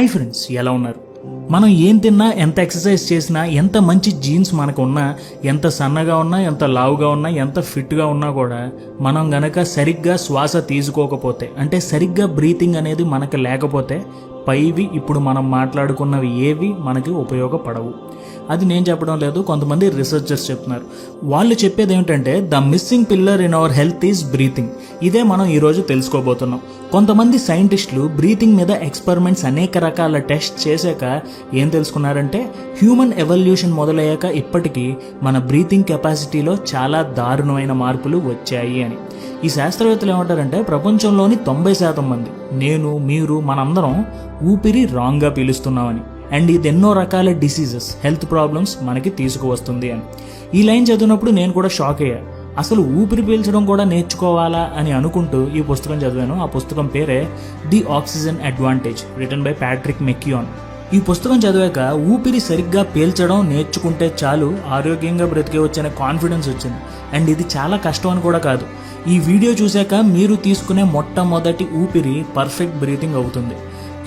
Hi friends ఎలా ఉన్నారు? మనం ఏం తిన్నా ఎంత ఎక్సర్సైజ్ చేసినా ఎంత మంచి జీన్స్ మనకు ఉన్నా ఎంత సన్నగా ఉన్నా ఎంత లావుగా ఉన్నా ఎంత ఫిట్గా ఉన్నా కూడా మనం గనక సరిగ్గా శ్వాస తీసుకోకపోతే అంటే సరిగ్గా బ్రీతింగ్ అనేది మనకి లేకపోతే పైవి ఇప్పుడు మనం మాట్లాడుకున్నవి ఏవి మనకి ఉపయోగపడవు. అది నేను చెప్పడం లేదు కొంతమంది రీసెర్చర్స్ చెప్తున్నారు. వాళ్ళు చెప్పేది ఏమిటంటే the missing pillar in our health is breathing ఇదే మనం ఈరోజు తెలుసుకోబోతున్నాం. కొంతమంది సైంటిస్టులు బ్రీతింగ్ మీద ఎక్స్పెరిమెంట్స్ అనేక రకాల టెస్ట్ చేశాక ఏం తెలుసుకున్నారంటే హ్యూమన్ ఎవల్యూషన్ మొదలయ్యాక ఇప్పటికీ మన బ్రీతింగ్ కెపాసిటీలో చాలా దారుణమైన మార్పులు వచ్చాయి అని. ఈ శాస్త్రవేత్తలు ఏమంటారంటే ప్రపంచంలోని తొంభై శాతం మంది నేను మీరు మనందరం ఊపిరి రాంగ్గా పీలుస్తున్నామని. అండ్ ఇది ఎన్నో రకాల డిసీజెస్ హెల్త్ ప్రాబ్లమ్స్ మనకి తీసుకువస్తుంది అని. ఈ లైన్ చదివినప్పుడు నేను కూడా షాక్ అయ్యా. అసలు ఊపిరి పీల్చడం కూడా నేర్చుకోవాలా అని అనుకుంటూ ఈ పుస్తకం చదివాను. ఆ పుస్తకం పేరే the oxygen advantage return by Patrick McKeown ఈ పుస్తకం చదివాక ఊపిరి సరిగ్గా పీల్చడం నేర్చుకుంటే చాలు ఆరోగ్యంగా బ్రతికే వచ్చనే కాన్ఫిడెన్స్ వచ్చింది. అండ్ ఇది చాలా కష్టం అని కూడా కాదు. ఈ వీడియో చూశాక మీరు తీసుకునే మొట్టమొదటి ఊపిరి పర్ఫెక్ట్ బ్రీతింగ్ అవుతుంది.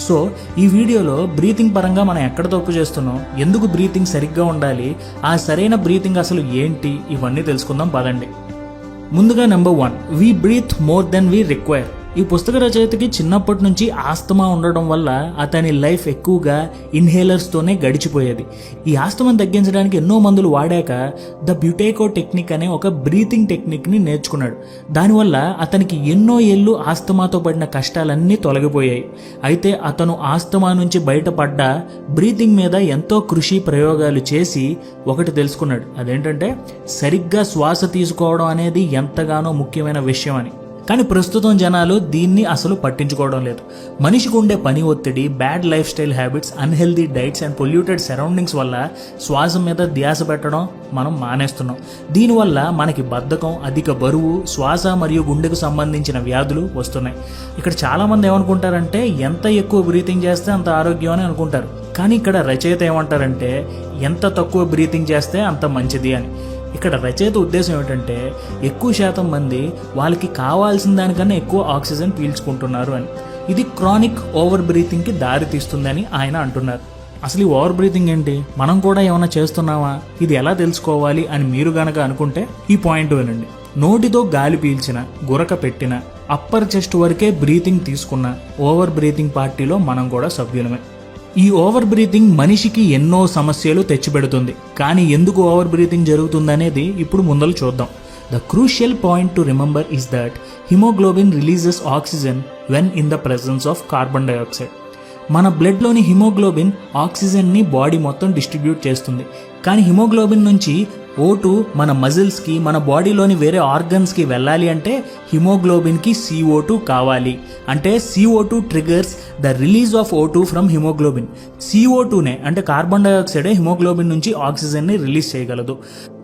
సో ఈ వీడియోలో బ్రీతింగ్ పరంగా మనం ఎక్కడ తప్పు చేస్తున్నాం ఎందుకు బ్రీతింగ్ సరిగ్గా ఉండాలి ఆ సరైన బ్రీతింగ్ అసలు ఏంటి ఇవన్నీ తెలుసుకుందాం పదండి. ముందుగా number one we breathe more than we require ఈ పుస్తక రచయితకి చిన్నప్పటి నుంచి ఆస్తమా ఉండడం వల్ల అతని లైఫ్ ఎక్కువగా ఇన్హేలర్స్తోనే గడిచిపోయేది. ఈ ఆస్తమాను తగ్గించడానికి ఎన్నో మందులు వాడాక ద బ్యూటేకో టెక్నిక్ అనే ఒక బ్రీతింగ్ టెక్నిక్ని నేర్చుకున్నాడు. దానివల్ల అతనికి ఎన్నో ఏళ్ళు ఆస్తమాతో పడిన కష్టాలన్నీ తొలగిపోయాయి. అయితే అతను ఆస్తమా నుంచి బయటపడ్డ బ్రీతింగ్ మీద ఎంతో కృషి ప్రయోగాలు చేసి ఒకటి తెలుసుకున్నాడు. అదేంటంటే సరిగ్గా శ్వాస తీసుకోవడం అనేది ఎంతగానో ముఖ్యమైన విషయం అని. కానీ ప్రస్తుతం జనాలు దీన్ని అసలు పట్టించుకోవడం లేదు. మనిషికి ఉండే పని ఒత్తిడి bad lifestyle habits unhealthy diets and polluted surroundings వల్ల శ్వాస మీద ధ్యాస పెట్టడం మనం మానేస్తున్నాం. దీనివల్ల మనకి బద్ధకం అధిక బరువు శ్వాస మరియు గుండెకు సంబంధించిన వ్యాధులు వస్తున్నాయి. ఇక్కడ చాలామంది ఏమనుకుంటారంటే ఎంత ఎక్కువ బ్రీతింగ్ చేస్తే అంత ఆరోగ్యం అని అనుకుంటారు. కానీ ఇక్కడ రచయిత ఏమంటారంటే ఎంత తక్కువ బ్రీతింగ్ చేస్తే అంత మంచిది అని. ఇక్కడ రచయిత ఉద్దేశం ఏమిటంటే ఎక్కువ శాతం మంది వాళ్ళకి కావాల్సిన దానికన్నా ఎక్కువ ఆక్సిజన్ పీల్చుకుంటున్నారు అని. ఇది క్రానిక్ ఓవర్ బ్రీతింగ్కి దారి తీస్తుందని ఆయన అంటున్నారు. అసలు ఈ ఓవర్ బ్రీతింగ్ ఏంటి? మనం కూడా ఏమైనా చేస్తున్నావా ఇది ఎలా తెలుసుకోవాలి అని మీరు గనక అనుకుంటే ఈ పాయింట్ వినండి. నోటితో గాలి పీల్చిన గురక పెట్టిన అప్పర్ చెస్ట్ వరకే బ్రీతింగ్ తీసుకున్న ఓవర్ బ్రీతింగ్ పార్టీలో మనం కూడా సభ్యులమే. ఈ ఓవర్ బ్రీతింగ్ మనిషికి ఎన్నో సమస్యలు తెచ్చిపెడుతుంది. కానీ ఎందుకు ఓవర్ బ్రీతింగ్ జరుగుతుందనేది ఇప్పుడు ముందలు చూద్దాం. The crucial point to remember is that haemoglobin releases oxygen when in the presence of carbon dioxide మన బ్లడ్లోని హిమోగ్లోబిన్ ఆక్సిజన్ని బాడీ మొత్తం డిస్ట్రిబ్యూట్ చేస్తుంది. కానీ హిమోగ్లోబిన్ నుంచి ఓటు మన మజిల్స్కి మన బాడీలోని వేరే ఆర్గన్స్కి వెళ్ళాలి అంటే హిమోగ్లోబిన్కి సిఓ టూ కావాలి. అంటే CO two triggers the release of O two from haemoglobin. CO టూనే అంటే కార్బన్ డైఆక్సైడే హిమోగ్లోబిన్ నుంచి ఆక్సిజన్ని రిలీజ్ చేయగలదు.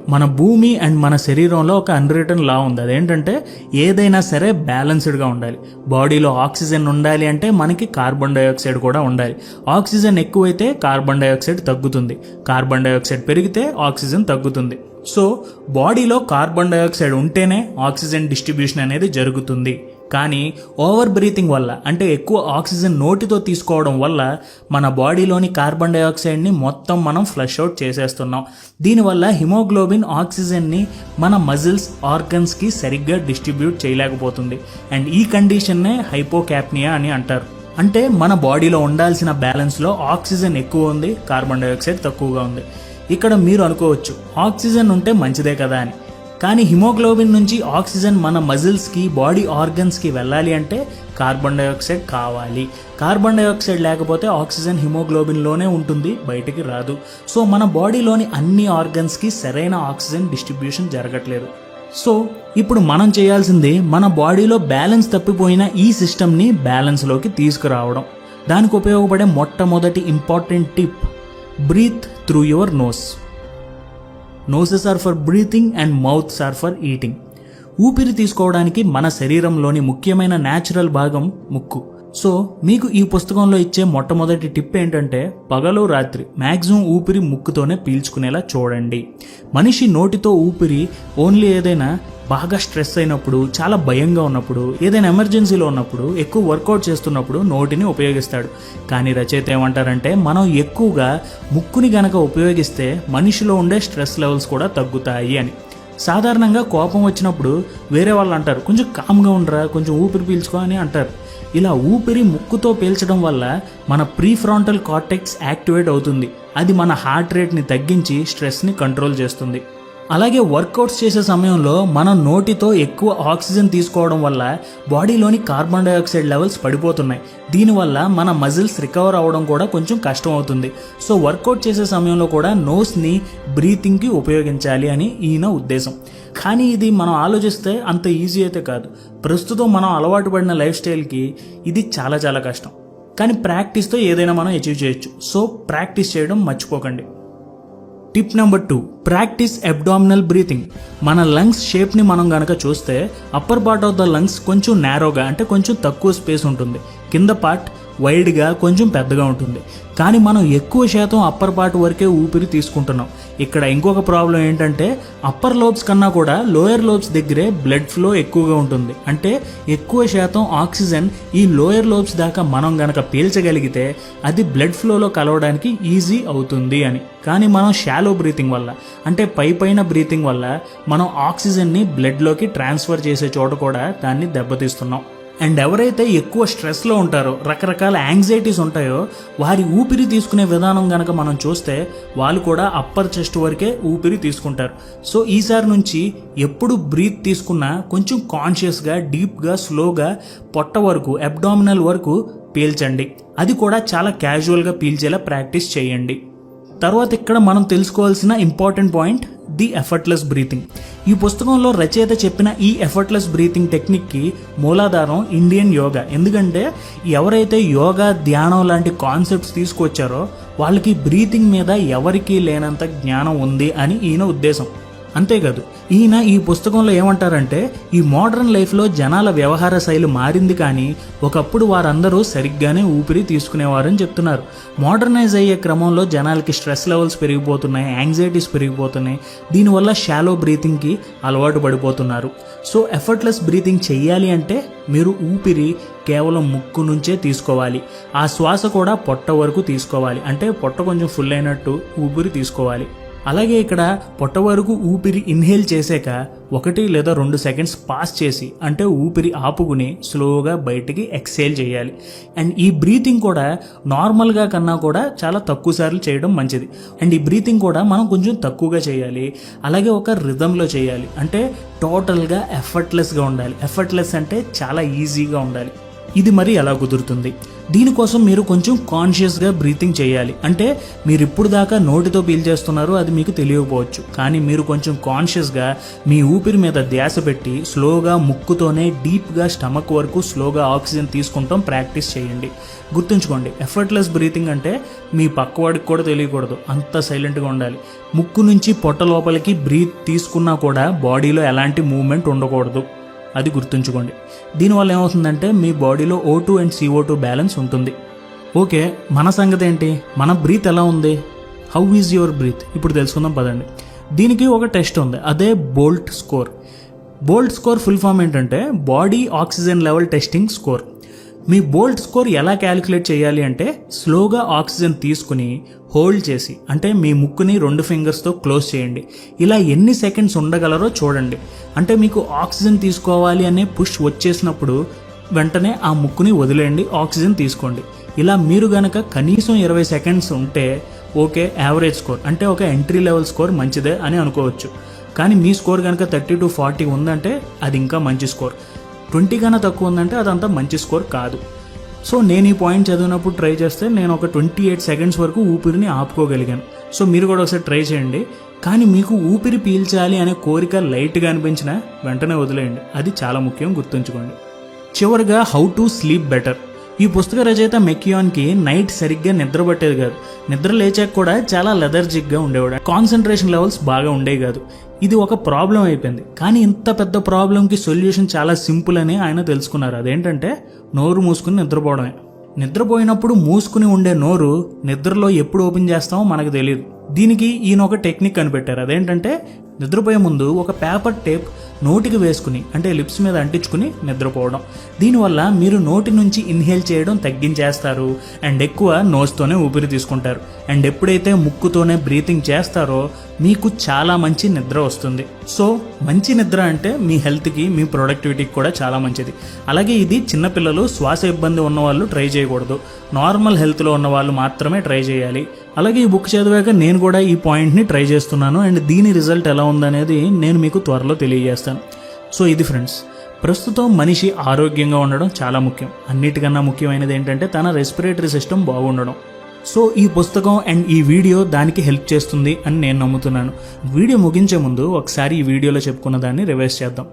మన భూమి అండ్ మన శరీరంలో ఒక అన్రిటర్న్ లా ఉంది. అదేంటంటే ఏదైనా సరే బ్యాలెన్స్డ్గా ఉండాలి. బాడీలో ఆక్సిజన్ ఉండాలి అంటే మనకి కార్బన్ డైఆక్సైడ్ కూడా ఉండాలి. ఆక్సిజన్ ఎక్కువైతే కార్బన్ డైఆక్సైడ్ తగ్గుతుంది. కార్బన్ డైఆక్సైడ్ పెరిగితే ఆక్సిజన్ తగ్గుతుంది. సో బాడీలో కార్బన్ డైఆక్సైడ్ ఉంటేనే ఆక్సిజన్ డిస్ట్రిబ్యూషన్ అనేది జరుగుతుంది. కానీ ఓవర్ బ్రీతింగ్ వల్ల అంటే ఎక్కువ ఆక్సిజన్ నోటితో తీసుకోవడం వల్ల మన బాడీలోని కార్బన్ డైఆక్సైడ్ని మొత్తం మనం ఫ్లష్ అవుట్ చేసేస్తున్నాం. దీనివల్ల హిమోగ్లోబిన్ ఆక్సిజన్ని మన మజిల్స్ ఆర్గన్స్కి సరిగ్గా డిస్ట్రిబ్యూట్ చేయలేకపోతుంది. అండ్ ఈ కండిషన్నే హైపోక్యాప్నియా అని అంటారు. అంటే మన బాడీలో ఉండాల్సిన బ్యాలెన్స్లో ఆక్సిజన్ ఎక్కువ ఉంది కార్బన్ డైఆక్సైడ్ తక్కువగా ఉంది. ఇక్కడ మీరు అనుకోవచ్చు ఆక్సిజన్ ఉంటే మంచిదే కదా అని. కానీ హిమోగ్లోబిన్ నుంచి ఆక్సిజన్ మన మజిల్స్కి బాడీ ఆర్గన్స్కి వెళ్ళాలి అంటే కార్బన్ డైఆక్సైడ్ కావాలి. కార్బన్ డైఆక్సైడ్ లేకపోతే ఆక్సిజన్ హిమోగ్లోబిన్లోనే ఉంటుంది బయటికి రాదు. సో మన బాడీలోని అన్ని ఆర్గన్స్కి సరైన ఆక్సిజన్ డిస్ట్రిబ్యూషన్ జరగట్లేదు. సో ఇప్పుడు మనం చేయాల్సింది మన బాడీలో బ్యాలెన్స్ తప్పిపోయిన ఈ సిస్టమ్ని బ్యాలెన్స్లోకి తీసుకురావడం. దానికి ఉపయోగపడే మొట్టమొదటి important tip breathe through your nose. Noses are for breathing and mouths are for eating ఊపిరి తీసుకోవడానికి మన శరీరంలోని ముఖ్యమైన న్యాచురల్ భాగం ముక్కు. సో మీకు ఈ పుస్తకంలో ఇచ్చే మొట్టమొదటి టిప్ ఏంటంటే పగలు రాత్రి మ్యాక్సిమం ఊపిరి ముక్కుతోనే పీల్చుకునేలా చూడండి. మనిషి నోటితో ఊపిరి ఓన్లీ ఏదైనా బాగా స్ట్రెస్ అయినప్పుడు చాలా భయంగా ఉన్నప్పుడు ఏదైనా ఎమర్జెన్సీలో ఉన్నప్పుడు ఎక్కువ వర్కౌట్ చేస్తున్నప్పుడు నోటిని ఉపయోగిస్తాడు. కానీ రచయిత ఏమంటారంటే మనం ఎక్కువగా ముక్కుని గనక ఉపయోగిస్తే మనిషిలో ఉండే స్ట్రెస్ లెవెల్స్ కూడా తగ్గుతాయి అని. సాధారణంగా కోపం వచ్చినప్పుడు వేరే వాళ్ళు అంటారు కొంచెం కామ్గా ఉండరా కొంచెం ఊపిరి పీల్చుకో అని అంటారు. ఇలా ఊపిరి ముక్కుతో పీల్చడం వల్ల మన ప్రీఫ్రాంటల్ కార్టెక్స్ యాక్టివేట్ అవుతుంది. అది మన హార్ట్ రేట్ని తగ్గించి స్ట్రెస్ని కంట్రోల్ చేస్తుంది. అలాగే వర్కౌట్స్ చేసే సమయంలో మనం నోటితో ఎక్కువ ఆక్సిజన్ తీసుకోవడం వల్ల బాడీలోని కార్బన్ డైఆక్సైడ్ లెవెల్స్ పడిపోతున్నాయి. దీనివల్ల మన మజిల్స్ రికవర్ అవ్వడం కూడా కొంచెం కష్టం అవుతుంది సో వర్కౌట్ చేసే సమయంలో కూడా నోస్ని బ్రీతింగ్కి ఉపయోగించాలి అని ఈయన ఉద్దేశం. కానీ ఇది మనం ఆలోచిస్తే అంత ఈజీ అయితే కాదు. ప్రస్తుతం మనం అలవాటు పడిన లైఫ్ స్టైల్కి ఇది చాలా చాలా కష్టం. కానీ ప్రాక్టీస్తో ఏదైనా మనం అచీవ్ చేయొచ్చు. సో ప్రాక్టీస్ చేయడం మర్చిపోకండి. Tip number two practise abdominal breathing మన లంగ్స్ షేప్ని మనం కనుక చూస్తే upper part of the lungs కొంచెం నేరోగా అంటే కొంచెం తక్కువ స్పేస్ ఉంటుంది. కింద పార్ట్ వైడ్గా కొంచెం పెద్దగా ఉంటుంది. కానీ మనం ఎక్కువ శాతం అప్పర్ పార్ట్ వరకే ఊపిరి తీసుకుంటున్నాం. ఇక్కడ ఇంకొక ప్రాబ్లం ఏంటంటే అప్పర్ లోబ్స్ కన్నా కూడా లోయర్ లోబ్స్ దగ్గరే బ్లడ్ ఫ్లో ఎక్కువగా ఉంటుంది. అంటే ఎక్కువ శాతం ఆక్సిజన్ ఈ లోయర్ లోబ్స్ దాకా మనం గనక పీల్చగలిగితే అది బ్లడ్ ఫ్లోలో కలవడానికి ఈజీ అవుతుంది అని. కానీ మనం షాలో బ్రీతింగ్ వల్ల అంటే పై పైన బ్రీతింగ్ వల్ల మనం ఆక్సిజన్ని బ్లడ్లోకి ట్రాన్స్ఫర్ చేసే చోట కూడా దాన్ని దెబ్బతీస్తున్నాం. అండ్ ఎవరైతే ఎక్కువ స్ట్రెస్లో ఉంటారో రకరకాల యాంగ్జైటీస్ ఉంటాయో వారి ఊపిరి తీసుకునే విధానం గనక మనం చూస్తే వాళ్ళు కూడా అప్పర్ చెస్ట్ వరకే ఊపిరి తీసుకుంటారు. సో ఈసారి నుంచి ఎప్పుడు బ్రీత్ తీసుకున్నా కొంచెం కాన్షియస్గా డీప్గా స్లోగా పొట్ట వరకు అబ్డామినల్ వరకు పీల్చండి. అది కూడా చాలా క్యాజువల్గా పీల్చేలా ప్రాక్టీస్ చేయండి. తర్వాత ఇక్కడ మనం తెలుసుకోవాల్సిన important point the effortless breathing. ఈ పుస్తకంలో రచయిత చెప్పిన ఈ ఎఫర్ట్లెస్ బ్రీతింగ్ టెక్నిక్కి మూలాధారం ఇండియన్ యోగా. ఎందుకంటే ఎవరైతే యోగా ధ్యానం లాంటి కాన్సెప్ట్స్ తీసుకొచ్చారో వాళ్ళకి బ్రీతింగ్ మీద ఎవరికీ లేనంత జ్ఞానం ఉంది అని ఈయన ఉద్దేశం. అంతేకాదు ఈయన ఈ పుస్తకంలో ఏమంటారంటే ఈ మోడర్న్ లైఫ్లో జనాల వ్యవహార శైలి మారింది కానీ ఒకప్పుడు వారందరూ సరిగ్గానే ఊపిరి తీసుకునేవారని చెప్తున్నారు. మోడర్నైజ్ అయ్యే క్రమంలో జనాలకి స్ట్రెస్ లెవెల్స్ పెరిగిపోతున్నాయి యాంగ్జైటీస్ పెరిగిపోతున్నాయి దీనివల్ల షాలో బ్రీతింగ్కి అలవాటు పడిపోతున్నారు. సో ఎఫర్ట్లెస్ బ్రీతింగ్ చెయ్యాలి అంటే మీరు ఊపిరి కేవలం ముక్కు నుంచే తీసుకోవాలి. ఆ శ్వాస కూడా పొట్ట వరకు తీసుకోవాలి. అంటే పొట్ట కొంచెం ఫుల్ అయినట్టు ఊపిరి తీసుకోవాలి. అలాగే ఇక్కడ పొట్ట వరకు ఊపిరి ఇన్హేల్ చేసాక ఒకటి లేదా రెండు సెకండ్స్ పాస్ చేసి అంటే ఊపిరి ఆపుకుని స్లోగా బయటికి ఎక్సేల్ చేయాలి. అండ్ ఈ బ్రీతింగ్ కూడా నార్మల్గా కన్నా కూడా చాలా తక్కువ సార్లు చేయడం మంచిది. అండ్ ఈ బ్రీతింగ్ కూడా మనం కొంచెం తక్కువగా చేయాలి. అలాగే ఒక రిధంలో చేయాలి. అంటే టోటల్గా ఎఫర్ట్లెస్గా ఉండాలి. ఎఫర్ట్లెస్ అంటే చాలా ఈజీగా ఉండాలి. ఇది మరి ఎలా కుదురుతుంది? దీనికోసం మీరు కొంచెం కాన్షియస్గా బ్రీతింగ్ చేయాలి. అంటే మీరు ఇప్పుడు దాకా నోటితో పీల్చేస్తున్నారు అది మీకు తెలియకపోవచ్చు. కానీ మీరు కొంచెం కాన్షియస్గా మీ ఊపిరి మీద ధ్యాస పెట్టి స్లోగా ముక్కుతోనే డీప్గా స్టమక్ వరకు స్లోగా ఆక్సిజన్ తీసుకుంటాం ప్రాక్టీస్ చేయండి. గుర్తుంచుకోండి ఎఫర్ట్లెస్ బ్రీతింగ్ అంటే మీ పక్కవాడికి కూడా తెలియకూడదు. అంత సైలెంట్గా ఉండాలి. ముక్కు నుంచి పొట్ట లోపలికి బ్రీత్ తీసుకున్నా కూడా బాడీలో ఎలాంటి మూమెంట్ ఉండకూడదు. అది గుర్తుంచుకోండి. దీనివల్ల ఏమవుతుందంటే మీ బాడీలో O two and CO two balance ఉంటుంది. ఓకే మన సంగతి ఏంటి? మన బ్రీత్ ఎలా ఉంది? హౌ ఈజ్ యువర్ బ్రీత్ ఇప్పుడు తెలుసుకుందాం పదండి. దీనికి ఒక టెస్ట్ ఉంది. అదే BOLT score. BOLT score full form ఏంటంటే body oxygen level testing score. మీ బోల్ట్ స్కోర్ ఎలా క్యాలిక్యులేట్ చేయాలి అంటే స్లోగా ఆక్సిజన్ తీసుకుని హోల్డ్ చేసి అంటే మీ ముక్కుని రెండు ఫింగర్స్తో క్లోజ్ చేయండి. ఇలా ఎన్ని సెకండ్స్ ఉండగలరో చూడండి. అంటే మీకు ఆక్సిజన్ తీసుకోవాలి అనే పుష్ వచ్చేసినప్పుడు వెంటనే ఆ ముక్కుని వదిలేయండి ఆక్సిజన్ తీసుకోండి. ఇలా మీరు గనక కనీసం ఇరవై సెకండ్స్ ఉంటే ఓకే యావరేజ్ స్కోర్ అంటే ఒక ఎంట్రీ లెవెల్ స్కోర్ మంచిదే అని అనుకోవచ్చు. కానీ మీ స్కోర్ కనుక థర్టీ టు ఫార్టీ ఉందంటే అది ఇంకా మంచి స్కోర్. ట్వంటీ కన్నా తక్కువ ఉందంటే అదంతా మంచి స్కోర్ కాదు. సో నేను ఈ పాయింట్ చదివినప్పుడు ట్రై చేస్తే నేను ఒక ట్వంటీ ఎయిట్ సెకండ్స్ వరకు ఊపిరిని ఆపుకోగలిగాను. సో మీరు కూడా ఒకసారి ట్రై చేయండి. కానీ మీకు ఊపిరి పీల్చాలి అనే కోరిక లైట్గా అనిపించినా వెంటనే వదిలేయండి. అది చాలా ముఖ్యం గుర్తుంచుకోండి. చివరిగా హౌ టు స్లీప్ బెటర్. ఈ పుస్తక రచయిత మెక్కియాన్కి నైట్ సరిగ్గా నిద్ర పట్టేది కాదు. నిద్ర లేచాక కూడా చాలా లెథర్జిక్గా ఉండేవాడు. కాన్సన్ట్రేషన్ లెవెల్స్ బాగా ఉండేవి కాదు. ఇది ఒక ప్రాబ్లం అయిపోయింది. కానీ ఇంత పెద్ద ప్రాబ్లంకి సొల్యూషన్ చాలా సింపుల్ అని ఆయన తెలుసుకున్నారు. అదేంటంటే నోరు మూసుకుని నిద్రపోవడమే. నిద్రపోయినప్పుడు మూసుకుని ఉండే నోరు నిద్రలో ఎప్పుడు ఓపెన్ చేస్తామో మనకు తెలియదు దీనికి ఈయన ఒక టెక్నిక్ కనిపెట్టారు. అదేంటంటే నిద్రపోయే ముందు ఒక పేపర్ టేప్ నోటికి వేసుకుని అంటే లిప్స్ మీద అంటించుకుని నిద్రపోవడం. దీనివల్ల మీరు నోటి నుంచి ఇన్హేల్ చేయడం తగ్గించేస్తారు. అండ్ ఎక్కువ నోస్తోనే ఊపిరి తీసుకుంటారు. అండ్ ఎప్పుడైతే ముక్కుతోనే బ్రీతింగ్ చేస్తారో మీకు చాలా మంచి నిద్ర వస్తుంది. సో మంచి నిద్ర అంటే మీ హెల్త్కి మీ ప్రొడక్టివిటీకి కూడా చాలా మంచిది. అలాగే ఇది చిన్నపిల్లలు శ్వాస ఇబ్బంది ఉన్న వాళ్ళు ట్రై చేయకూడదు. నార్మల్ హెల్త్లో ఉన్న వాళ్ళు మాత్రమే ట్రై చేయాలి. అలాగే ఈ బుక్ చదివాక నేను కూడా ఈ పాయింట్ని ట్రై చేస్తున్నాను. అండ్ దీని రిజల్ట్ ఎలా ఉందనేది నేను మీకు త్వరలో తెలియజేస్తాను. సో ఇది ఫ్రెండ్స్ ప్రస్తుతం మనిషి ఆరోగ్యంగా ఉండడం చాలా ముఖ్యం. అన్నిటికన్నా ముఖ్యమైనది ఏంటంటే తన రెస్పిరేటరీ సిస్టమ్ బాగుండడం. సో ఈ పుస్తకం అండ్ ఈ వీడియో దానికి హెల్ప్ చేస్తుంది అని నేను నమ్ముతున్నాను. వీడియో ముగించే ముందు ఒకసారి ఈ వీడియోలో చెప్పుకున్న దాన్ని రివైజ్ చేద్దాం.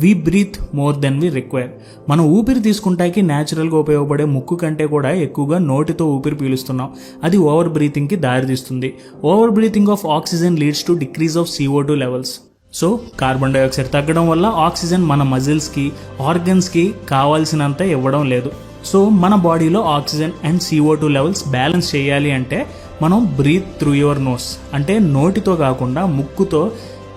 We breathe more than we require మనం ఊపిరి తీసుకుంటాకి న్యాచురల్గా ఉపయోగపడే ముక్కు కంటే కూడా ఎక్కువగా నోటితో ఊపిరి పీలుస్తున్నాం. అది ఓవర్ బ్రీతింగ్కి దారితీస్తుంది over breathing of oxygen leads to decrease of CO two levels so carbon dioxide తగ్గడం వల్ల ఆక్సిజన్ మన మజిల్స్కి ఆర్గన్స్కి కావాల్సినంత ఇవ్వడం లేదు. సో మన బాడీలో oxygen and CO two levels balance చేయాలి అంటే మనం బ్రీత్ త్రూ యువర్ నోస్ అంటే నోటితో కాకుండా ముక్కుతో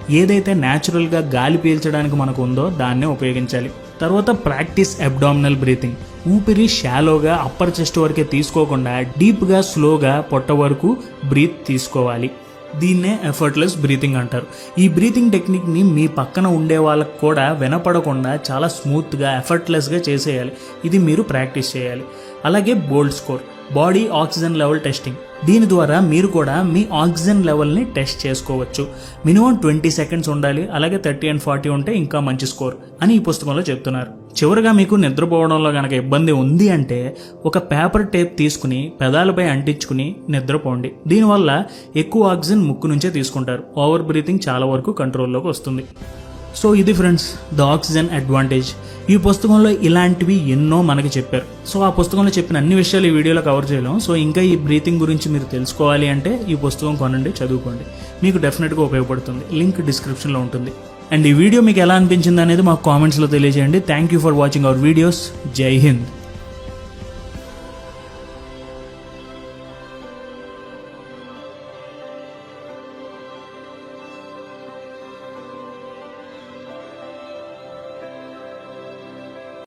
ఏదైతే న్యాచురల్గా గాలి పీల్చడానికి మనకు ఉందో దాన్నే ఉపయోగించాలి. తర్వాత ప్రాక్టీస్ అబ్డామినల్ బ్రీతింగ్ ఊపిరి షాలోగా అప్పర్ చెస్ట్ వరకే తీసుకోకుండా డీప్గా స్లోగా పొట్ట వరకు బ్రీత్ తీసుకోవాలి. దీన్నే ఎఫర్ట్లెస్ బ్రీతింగ్ అంటారు. ఈ బ్రీతింగ్ టెక్నిక్ని మీ పక్కన ఉండే వాళ్ళకు కూడా వినపడకుండా చాలా స్మూత్గా ఎఫర్ట్లెస్గా చేసేయాలి. ఇది మీరు ప్రాక్టీస్ చేయాలి. అలాగే BOLT score body oxygen level testing దీని ద్వారా మీరు కూడా మీ ఆక్సిజన్ లెవెల్ని టెస్ట్ చేసుకోవచ్చు. మినిమం ట్వంటీ సెకండ్స్ ఉండాలి అలాగే థర్టీ అండ్ ఫార్టీ ఉంటే ఇంకా మంచి స్కోర్ అని ఈ పుస్తకంలో చెప్తున్నారు. చివరిగా మీకు నిద్రపోవడంలో కనుక ఇబ్బంది ఉంది అంటే ఒక పేపర్ టేప్ తీసుకుని పెదాలపై అంటించుకుని నిద్రపోండి. దీనివల్ల ఎక్కువ ఆక్సిజన్ ముక్కు నుంచే తీసుకుంటారు. ఓవర్ బ్రీతింగ్ చాలా వరకు కంట్రోల్లోకి వస్తుంది. సో ఇది ఫ్రెండ్స్ ద ఆక్సిజన్ అడ్వాంటేజ్ ఈ పుస్తకంలో ఇలాంటివి ఎన్నో మనకి చెప్పారు. సో ఆ పుస్తకంలో చెప్పిన అన్ని విషయాలు ఈ వీడియోలో కవర్ చేయలేం. సో ఇంకా ఈ బ్రీతింగ్ గురించి మీరు తెలుసుకోవాలి అంటే ఈ పుస్తకం కొనండి చదువుకోండి. మీకు డెఫినెట్గా ఉపయోగపడుతుంది. లింక్ డిస్క్రిప్షన్లో ఉంటుంది. అండ్ ఈ వీడియో మీకు ఎలా అనిపించింది అనేది మాకు కామెంట్స్లో తెలియజేయండి. Thank you for watching our videos Jai Hind